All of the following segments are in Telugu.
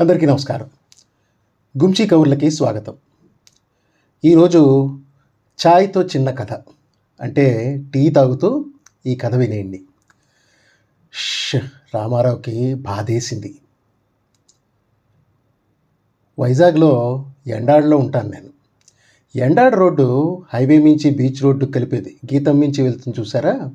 అందరికీ నమస్కారం. గుంచి కవుర్లకి స్వాగతం. ఈరోజు ఛాయ్తో చిన్న కథ. అంటే టీ తాగుతూ ఈ కథ వినేయండి. రామారావుకి బాధేసింది. వైజాగ్లో ఎండాడలో ఉంటాను నేను. ఎండాడ్ రోడ్డు హైవే మించి బీచ్ రోడ్డు కలిపేది. గీతం మించి వెళ్తుంది చూసారా?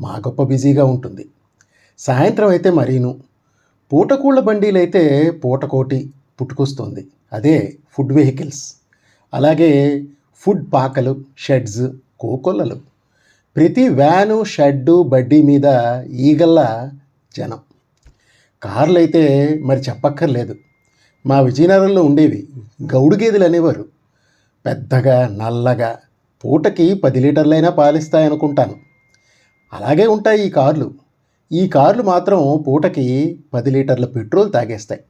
మా గొప్ప బిజీగా ఉంటుంది. సాయంత్రం అయితే మరీను. పూటకూళ్ళ బండీలైతే అయితే పూటకోటి పుట్టుకొస్తుంది. అదే ఫుడ్ వెహికల్స్. అలాగే ఫుడ్ పాకలు షెడ్స్ కోకొల్లలు. ప్రతి వ్యాను షెడ్డు బడ్డీ మీద ఈగల్ల జనం. కార్లు అయితే మరి చెప్పక్కర్లేదు. మా విజయనగరంలో ఉండేవి. గౌడు గేదెలు అనేవారు. పెద్దగా నల్లగా పూటకి పది లీటర్లైనా పాలిస్తాయనుకుంటాను. అలాగే ఉంటాయి ఈ కార్లు. ఈ కార్లు మాత్రం పూటకి పది లీటర్ల పెట్రోల్ తాగేస్తాయి.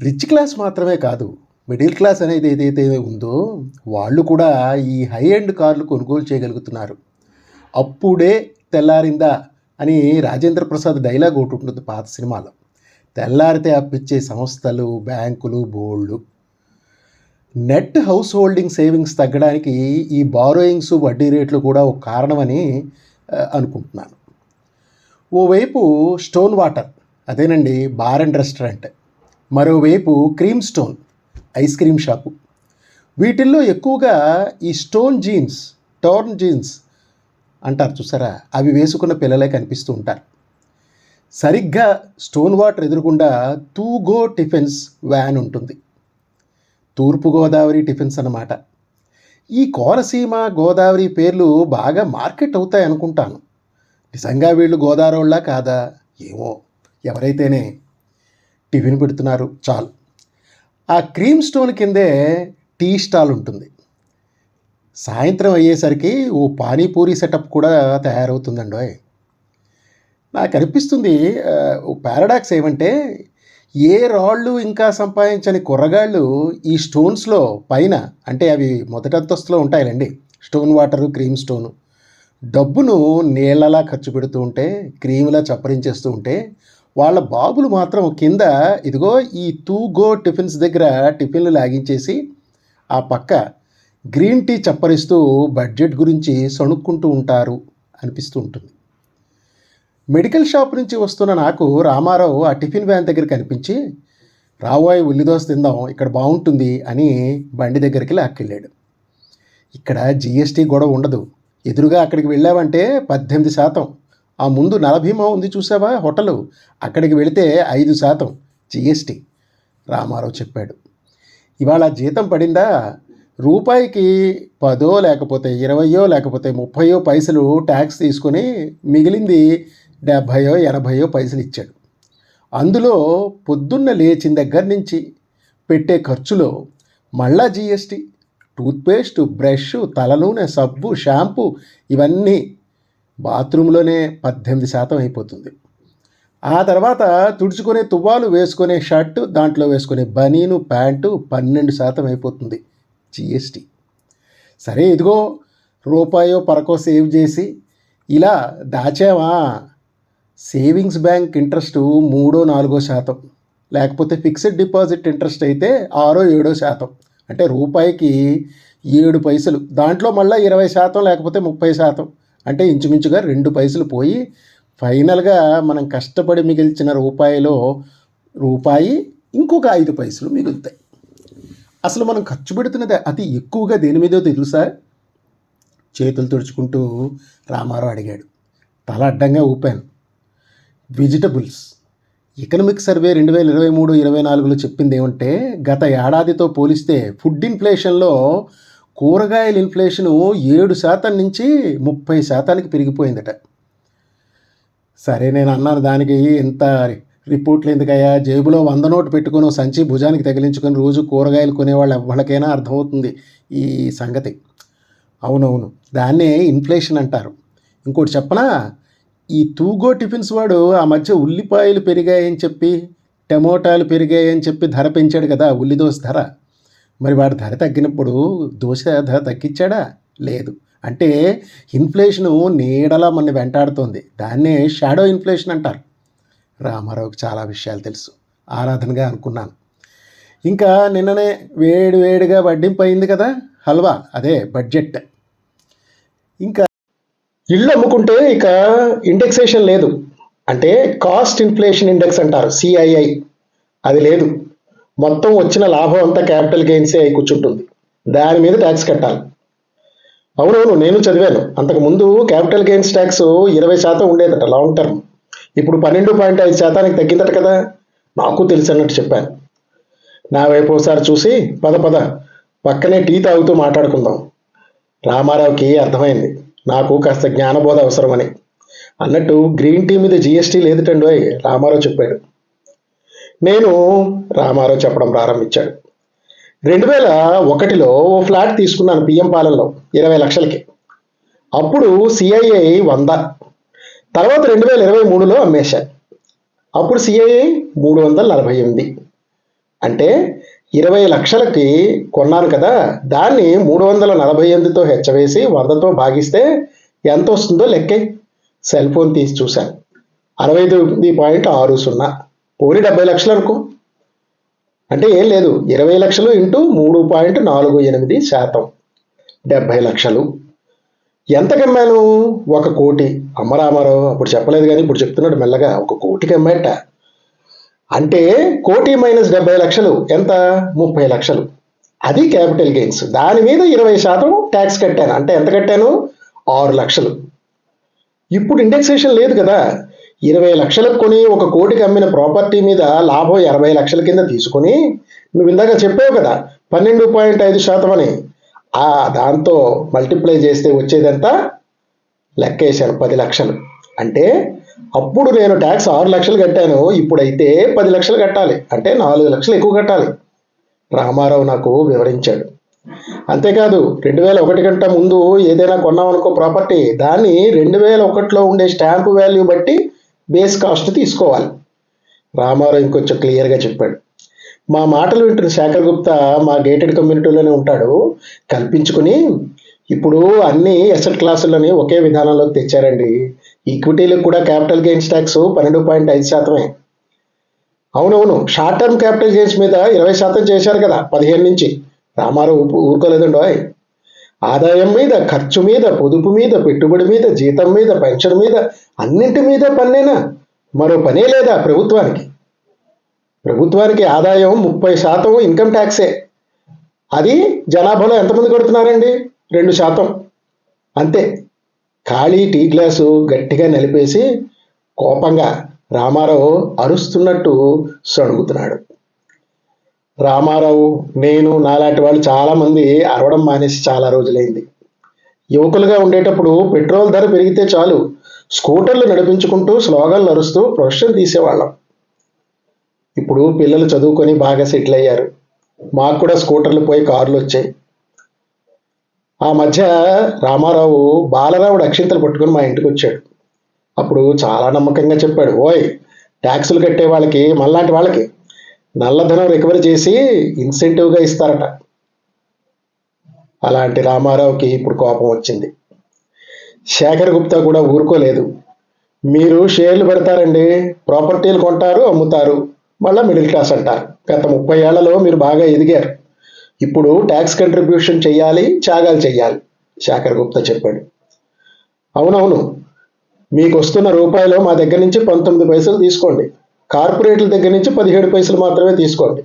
రిచ్ క్లాస్ మాత్రమే కాదు మిడిల్ క్లాస్ అనేది ఏదైతే ఉందో వాళ్ళు కూడా ఈ హై ఎండ్ కార్లు కొనుగోలు చేయగలుగుతున్నారు. అప్పుడే తెల్లారిందా అని రాజేంద్ర ప్రసాద్ డైలాగ్ ఒకటి ఉంటుంది పాత సినిమాలో. తెల్లారితే అప్పిచ్చే సంస్థలు బ్యాంకులు బోళ్ళు నెట్ హౌస్ హోల్డింగ్ సేవింగ్స్ తగ్గడానికి ఈ బారోయింగ్స్ వడ్డీ రేట్లు కూడా ఒక కారణమని అనుకుంటున్నాను. ఓవైపు స్టోన్ వాటర్ అదేనండి బార్ అండ్ రెస్టారెంట్. మరోవైపు cream stone ice cream shop. వీటిల్లో ఎక్కువగా ఈ స్టోన్ జీన్స్ టోర్న్ జీన్స్ అంటారు చూసారా? అవి వేసుకున్న పిల్లలే కనిపిస్తూ ఉంటారు. సరిగ్గా స్టోన్ వాటర్ ఎదురుగుండా తూగో టిఫిన్స్ వ్యాన్ ఉంటుంది. తూర్పుగోదావరి టిఫిన్స్ అన్నమాట. ఈ కోనసీమ గోదావరి పేర్లు బాగా మార్కెట్ అవుతాయి అనుకుంటాను నిజంగా వీళ్ళు గోదావరిలా కాదా? ఏమో. ఎవరైతేనే టిఫిన్ పెడుతున్నారు చాలు. ఆ క్రీమ్ స్టోన్ కిందే టీ స్టాల్ ఉంటుంది. సాయంత్రం అయ్యేసరికి ఓ పానీపూరి సెటప్ కూడా తయారవుతుందండి నాకు అనిపిస్తుంది ఓ పారాడాక్స్ ఏమంటే ఏ రాళ్ళు ఇంకా సంపాదించని కుర్రగాళ్ళు ఈ స్టోన్స్లో పైన అంటే అవి మొదటి అంతస్తులో ఉంటాయిలండి స్టోన్ వాటరు క్రీమ్ స్టోను డబ్బును నీళ్ళలా ఖర్చు పెడుతూ ఉంటే క్రీములా చప్పరించేస్తూ ఉంటే వాళ్ళ బాబులు మాత్రం కింద ఇదిగో ఈ తూగో టిఫిన్స్ దగ్గర టిఫిన్లు లాగించేసి ఆ పక్క గ్రీన్ టీ చప్పరిస్తూ బడ్జెట్ గురించి సణుక్కుంటూ ఉంటారు అనిపిస్తూ ఉంటుంది. మెడికల్ షాప్ నుంచి వస్తున్న నాకు రామారావు ఆ టిఫిన్ వ్యాన్ దగ్గర కనిపించి రాబోయే ఉల్లిదోస తిందాం ఇక్కడ బాగుంటుంది అని బండి దగ్గరికి లాక్కెళ్ళాడు. ఇక్కడ జిఎస్టీ గొడవ ఉండదు. ఎదురుగా అక్కడికి వెళ్ళావంటే పద్దెనిమిది శాతం. ఆ ముందు నలభీమా ఉంది చూసావా హోటలు? అక్కడికి వెళితే ఐదు శాతం జిఎస్టీ. రామారావు చెప్పాడు. ఇవాళ జీతం పడిందా? రూపాయికి పదో లేకపోతే ఇరవయో లేకపోతే ముప్పయో పైసలు ట్యాక్స్ తీసుకొని మిగిలింది డెబ్భయో ఎనభయో పైసలు ఇచ్చాడు. అందులో పొద్దున్న లేచిన దగ్గర నుంచి పెట్టే ఖర్చులో మళ్ళా జిఎస్టీ. టూత్పేస్ట్ బ్రష్ తలనూనె సబ్బు షాంపూ ఇవన్నీ బాత్రూంలోనే పద్దెనిమిది శాతం అయిపోతుంది. ఆ తర్వాత తుడుచుకునే తువ్వాలు వేసుకునే షర్టు దాంట్లో వేసుకునే బనీను ప్యాంటు పన్నెండు శాతం అయిపోతుంది జిఎస్టీ. సరే ఇదిగో రూపాయో పరకో సేవ్ చేసి ఇలా దాచావా? సేవింగ్స్ బ్యాంక్ ఇంట్రెస్ట్ మూడో నాలుగో శాతం. లేకపోతే ఫిక్స్డ్ డిపాజిట్ ఇంట్రెస్ట్ అయితే ఆరో ఏడో శాతం. అంటే రూపాయికి ఏడు పైసలు. దాంట్లో మళ్ళీ ఇరవై శాతం లేకపోతే ముప్పై శాతం. అంటే ఇంచుమించుగా రెండు పైసలు పోయి ఫైనల్గా మనం కష్టపడి మిగిల్చిన రూపాయిలో రూపాయి ఇంకొక ఐదు పైసలు మిగులుతాయి. అసలు మనం ఖర్చు పెడుతున్నది అతి ఎక్కువగా దేని మీదో తెలుసా? చేతులు తుడుచుకుంటూ రామారావు అడిగాడు. తల అడ్డంగా ఊపాను. వెజిటబుల్స్. ఎకనమిక్ సర్వే రెండు వేల ఇరవై మూడు ఇరవై నాలుగులో చెప్పింది ఏమంటే గత ఏడాదితో పోలిస్తే ఫుడ్ ఇన్ఫ్లేషన్లో కూరగాయల ఇన్ఫ్లేషను ఏడు శాతం నుంచి ముప్పై శాతానికి పెరిగిపోయిందట. సరే నేను అన్నాను దానికి ఎంత రిపోర్ట్లు ఎందుకయ్యా? జేబులో వంద నోటు పెట్టుకొని సంచి భుజానికి తగిలించుకొని రోజు కూరగాయలు కొనేవాళ్ళు ఎవరికైనా అర్థమవుతుంది ఈ సంగతి. అవునవును దాన్నే ఇన్ఫ్లేషన్ అంటారు. ఇంకోటి చెప్పనా? ఈ తూగో టిఫిన్స్ వాడు ఆ మధ్య ఉల్లిపాయలు పెరిగాయని చెప్పి టమోటాలు పెరిగాయని చెప్పి ధర పెంచాడు కదా ఉల్లి దోశ ధర. మరి వాడు ధర తగ్గినప్పుడు దోశ ధర తగ్గించాడా? లేదు. అంటే ఇన్ఫ్లేషను నీడలా మన వెంటాడుతోంది. దాన్నే షాడో ఇన్ఫ్లేషన్ అంటారు. రామారావుకి చాలా విషయాలు తెలుసు. ఆరాధనగా అనుకున్నాను. ఇంకా నిన్ననే వేడి వేడిగా వడ్డింపు అయింది కదా హల్వా. అదే బడ్జెట్. ఇంకా ఇల్లు అమ్ముకుంటే ఇక ఇండెక్సేషన్ లేదు. అంటే కాస్ట్ ఇన్ఫ్లేషన్ ఇండెక్స్ అంటారు సిఐఐ అది లేదు. మొత్తం వచ్చిన లాభం అంతా క్యాపిటల్ గెయిన్సే అయి కూర్చుంటుంది. దాని మీద ట్యాక్స్ కట్టాలి. అవునవును నేను చదివాను. అంతకు ముందు క్యాపిటల్ గెయిన్స్ ట్యాక్స్ ఇరవై శాతం ఉండేదట లాంగ్ టర్మ్ ఇప్పుడు పన్నెండు పాయింట్ ఐదు శాతానికి తగ్గిందట కదా. నాకు తెలిసి అన్నట్టు చెప్పాను. నా వైపు ఒకసారి చూసి పద పద పక్కనే టీ తాగుతూ మాట్లాడుకుందాం. రామారావుకి అర్థమైంది. నాకు కాస్త జ్ఞానబోధ అవసరమని. అన్నట్టు గ్రీన్ టీ మీద జిఎస్టీ అయి రామారావు చెప్పాడు. నేను రామారావు చెప్పడం ప్రారంభించాడు. రెండు వేల ఒకటిలో ఓ ఫ్లాట్ తీసుకున్నాను పిఎం పాలెంలో ఇరవై లక్షలకి. అప్పుడు సిఐఏ వంద. తర్వాత రెండు వేల ఇరవై మూడులో అమ్మేశా. అప్పుడు సిఐఏ మూడు వందల నలభై ఎనిమిది. అంటే ఇరవై లక్షలకి కొన్నాను కదా దాన్ని మూడు వందల నలభై ఎనిమిదితో హెచ్చవేసి వందతో భాగిస్తే ఎంత వస్తుందో లెక్కే. సెల్ ఫోన్ తీసి చూశాను అరవై తొమ్మిది పాయింట్ ఆరు సున్నా. పోనీ డెబ్బై లక్షలు అనుకో. అంటే ఏం లేదు ఇరవై లక్షలు ఇంటూ మూడు పాయింట్ నాలుగు ఎనిమిది శాతం. డెబ్బై లక్షలు. ఎంత కమ్మాను ఒక కోటి. అమ్మరామారావు అప్పుడు చెప్పలేదు కానీ ఇప్పుడు చెప్తున్నాడు మెల్లగా ఒక కోటికి కమ్మేట అంటే కోటి మైనస్ డెబ్బై లక్షలు. ఎంత? ముప్పై లక్షలు. అది క్యాపిటల్ గెయిన్స్. దాని మీద ఇరవై శాతం ట్యాక్స్ కట్టాను. అంటే ఎంత కట్టాను? ఆరు లక్షలు. ఇప్పుడు ఇండెక్సేషన్ లేదు కదా. ఇరవై లక్షలకు కొని ఒక కోటికి అమ్మిన ప్రాపర్టీ మీద లాభం ఎనభై లక్షల కింద తీసుకొని నువ్వు ఇందాక చెప్పావు కదా పన్నెండు పాయింట్ ఐదు శాతం అని. ఆ దాంతో మల్టిప్లై చేస్తే వచ్చేదంతా లెక్కేశాను పది లక్షలు. అంటే అప్పుడు నేను ట్యాక్స్ ఆరు లక్షలు కట్టాను. ఇప్పుడైతే పది లక్షలు కట్టాలి. అంటే నాలుగు లక్షలు ఎక్కువ కట్టాలి. రామారావు నాకు వివరించాడు. అంతేకాదు రెండు వేల ఒకటి కంటే ముందు ఏదైనా కొన్నామనుకో ప్రాపర్టీ దాన్ని రెండు వేల ఒకటిలో ఉండే స్టాంపు వాల్యూ బట్టి బేస్ కాస్ట్ తీసుకోవాలి. రామారావు ఇంకొంచెం క్లియర్గా చెప్పాడు. మా మాటలు వింటున్న శేఖర్ గుప్తా మా గేటెడ్ కమ్యూనిటీలోనే ఉంటాడు. కల్పించుకుని ఇప్పుడు అన్ని ఎసెట్ క్లాసులని ఒకే విధానంలోకి తెచ్చారండి. ఈక్విటీలకు కూడా క్యాపిటల్ గెయిన్స్ ట్యాక్స్ పన్నెండు పాయింట్ ఐదు శాతమే. అవునవును షార్ట్ టర్మ్ క్యాపిటల్ గెయిన్స్ మీద ఇరవై శాతం చేశారు కదా పదిహేను నుంచి. రామారావు ఊపు- ఊరుకోలేదండోయ్ ఆదాయం మీద ఖర్చు మీద పొదుపు మీద పెట్టుబడి మీద జీతం మీద పెన్షన్ మీద అన్నింటి మీద పన్నేనా? మరో పనే లేదా ప్రభుత్వానికి? ప్రభుత్వానికి ఆదాయం ముప్పై శాతం ఇన్కమ్ ట్యాక్సే. అది జనాభాలో ఎంతమంది కడుతున్నారండి? రెండు శాతం. అంతే. ఖాళీ టీ గ్లాసు గట్టిగా నలిపేసి కోపంగా రామారావు అరుస్తున్నట్టు సణుగుతున్నాడు. రామారావు నేను నాలాంటి వాళ్ళు చాలామంది అరవడం మానేసి చాలా రోజులైంది. యువకులుగా ఉండేటప్పుడు పెట్రోల్ ధర పెరిగితే చాలు స్కూటర్లు నడిపించుకుంటూ స్లోగన్లు అరుస్తూ ప్రొఫెషన్ తీసేవాళ్ళం. ఇప్పుడు పిల్లలు చదువుకొని బాగా సెటిల్ అయ్యారు. మాకు కూడా స్కూటర్లు పోయి కార్లు వచ్చాయి ఆ మధ్య రామారావు బాలరావుడు అక్షింతలు పట్టుకుని మా ఇంటికి వచ్చాడు. అప్పుడు చాలా నమ్మకంగా చెప్పాడు ఓయ్ ట్యాక్సులు కట్టే వాళ్ళకి మళ్ళాంటి వాళ్ళకి నల్లధనం రికవరీ చేసి ఇన్సెంటివ్గా ఇస్తారట. అలాంటి రామారావుకి ఇప్పుడు కోపం వచ్చింది. శేఖర్ గుప్తా కూడా ఊరుకోలేదు. మీరు షేర్లు పెడతారండి ప్రాపర్టీలు కొంటారు అమ్ముతారు మళ్ళీ మిడిల్ క్లాస్ అంటారు. గత ముప్పై ఏళ్ళలో మీరు బాగా ఎదిగారు. ఇప్పుడు ట్యాక్స్ కంట్రిబ్యూషన్ చేయాలి త్యాగాలు చేయాలి శాఖర్ గుప్తా చెప్పాడు. అవునవును. మీకు వస్తున్న రూపాయలు మా దగ్గర నుంచి పంతొమ్మిది పైసలు తీసుకోండి. కార్పొరేట్ల దగ్గర నుంచి పదిహేడు పైసలు మాత్రమే తీసుకోండి.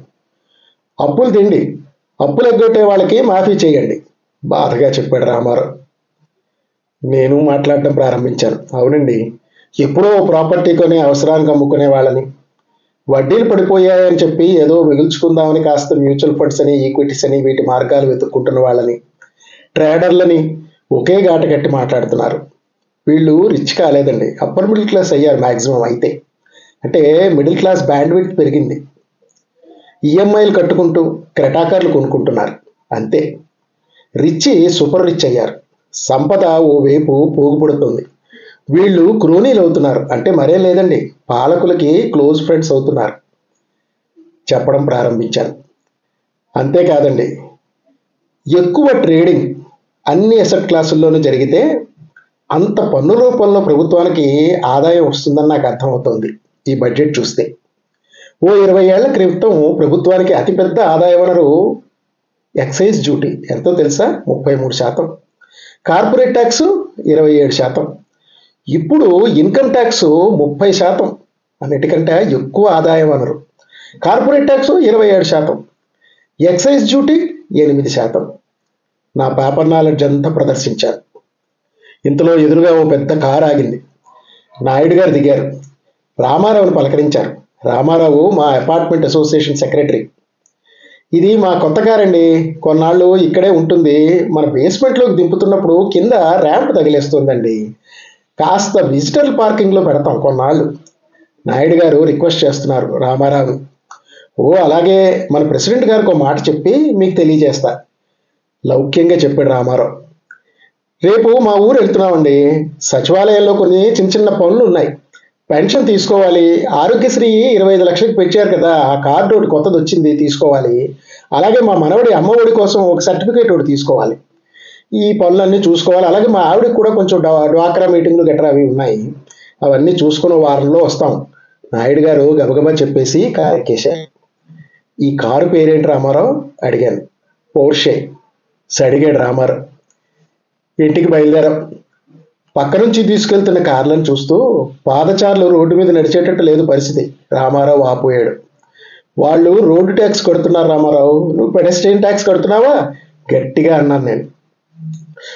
అప్పులు తిండి అప్పులు ఎగ్గొట్టే వాళ్ళకి మాఫీ చేయండి. బాధగా చెప్పాడు రామారావు. నేను మాట్లాడడం ప్రారంభించాను. అవునండి. ఎప్పుడో ప్రాపర్టీ కొనే అవసరానికి అమ్ముకునే వాళ్ళని వడ్డీలు పడిపోయాయని చెప్పి ఏదో మిగుల్చుకుందామని కాస్త మ్యూచువల్ ఫండ్స్ అని ఈక్విటీస్ అని వీటి మార్గాలు వెతుక్కుంటున్న వాళ్ళని ట్రేడర్లని ఒకే గాట కట్టి మాట్లాడుతున్నారు. వీళ్ళు రిచ్ కాలేదండి. అప్పర్ మిడిల్ క్లాస్ అయ్యారు మ్యాక్సిమం అయితే. అంటే మిడిల్ క్లాస్ బ్యాండ్విడ్త్ పెరిగింది. ఈఎంఐలు కట్టుకుంటూ క్రెటాకర్లు కొనుక్కుంటున్నారు. అంతే. రిచ్ సూపర్ రిచ్ అయ్యారు. సంపద ఓ వైపు పోగుపడుతుంది. వీళ్ళు క్రోనీలు అవుతున్నారు. అంటే మరేం లేదండి. పాలకులకి క్లోజ్ ఫ్రెండ్స్ అవుతున్నారు. చెప్పడం ప్రారంభించాను అంతేకాదండి. ఎక్కువ ట్రేడింగ్ అన్ని అసెట్ క్లాసుల్లోనూ జరిగితే అంత పన్ను రూపంలో ప్రభుత్వానికి ఆదాయం వస్తుందని నాకు అర్థమవుతోంది. ఈ బడ్జెట్ చూస్తే. ఓ ఇరవై ఏళ్ళ క్రితం ప్రభుత్వానికి అతిపెద్ద ఆదాయ వనరు ఎక్సైజ్ డ్యూటీ ఎంతో తెలుసా? ముప్పై మూడు శాతం. కార్పొరేట్ ట్యాక్స్ ఇరవై ఏడు శాతం. ఇప్పుడు ఇన్కమ్ ట్యాక్స్ ముప్పై శాతం అన్నిటికంటే ఎక్కువ ఆదాయ వనరు కార్పొరేట్ ట్యాక్స్ ఇరవై ఏడు శాతం. ఎక్సైజ్ డ్యూటీ ఎనిమిది శాతం. నా పేపర్ నాలెడ్జ్ అంతా ప్రదర్శించారు. ఇంతలో ఎదురుగా ఓ పెద్ద కారు ఆగింది. నాయుడు గారు దిగారు. రామారావుని పలకరించారు. రామారావు మా అపార్ట్మెంట్ అసోసియేషన్ సెక్రటరీ ఇది మా కొత్త కారండి కొన్నాళ్ళు ఇక్కడే ఉంటుంది. మన బేస్మెంట్లోకి దింపుతున్నప్పుడు కింద ర్యాంప్ తగిలేస్తుందండి. కాస్త విజిటర్ పార్కింగ్లో పెడతాం కొన్నాళ్ళు. నాయుడు గారు రిక్వెస్ట్ చేస్తున్నారు రామారావు. ఓ అలాగే మన ప్రెసిడెంట్ గారికి ఒక మాట చెప్పి మీకు తెలియజేస్తా. లౌక్యంగా చెప్పాడు రామారావు. రేపు మా ఊరు వెళ్తున్నామండి. సచివాలయంలో కొన్ని చిన్న చిన్న పనులు ఉన్నాయి. పెన్షన్ తీసుకోవాలి. ఆరోగ్యశ్రీ ఇరవై ఐదు లక్షలకు పెంచారు కదా. ఆ కార్డు ఒకటి కొత్తది వచ్చింది తీసుకోవాలి. అలాగే మా మనవడి అమ్మఒడి కోసం ఒక సర్టిఫికేట్ ఒకటి తీసుకోవాలి. ఈ పనులన్నీ చూసుకోవాలి. అలాగే మా ఆవిడకి కూడా కొంచెం డ్వాక్రా మీటింగ్లు గట్రా అవి ఉన్నాయి. అవన్నీ చూసుకున్న వారంలో వస్తాం. నాయుడు గారు గబగబా చెప్పేసి కారు ఎక్కేశారు ఈ కారు పేరేంటి రామారావు? అడిగాను. పోర్షే. సడిగాడు రామారావు. ఇంటికి బయలుదేరాం. పక్క నుంచి తీసుకెళ్తున్న కార్లను చూస్తూ పాదచారులు రోడ్డు మీద నడిచేటట్టు లేదు పరిస్థితి. రామారావు ఆపోయాడు. వాళ్ళు రోడ్డు ట్యాక్స్ కడుతున్నారు రామారావు. నువ్వు పెడెస్ట్రియన్ ట్యాక్స్ కడుతున్నావా? గట్టిగా అన్నాను నేను.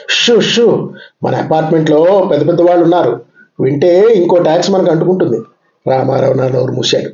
Shoo shoo. మన అపార్ట్మెంట్లో పెద్ద పెద్ద వాళ్ళు ఉన్నారు. వింటే ఇంకో ట్యాక్స్ మనకు అంటుకుంటుంది. రామారావు నా నోరు మూశాడు.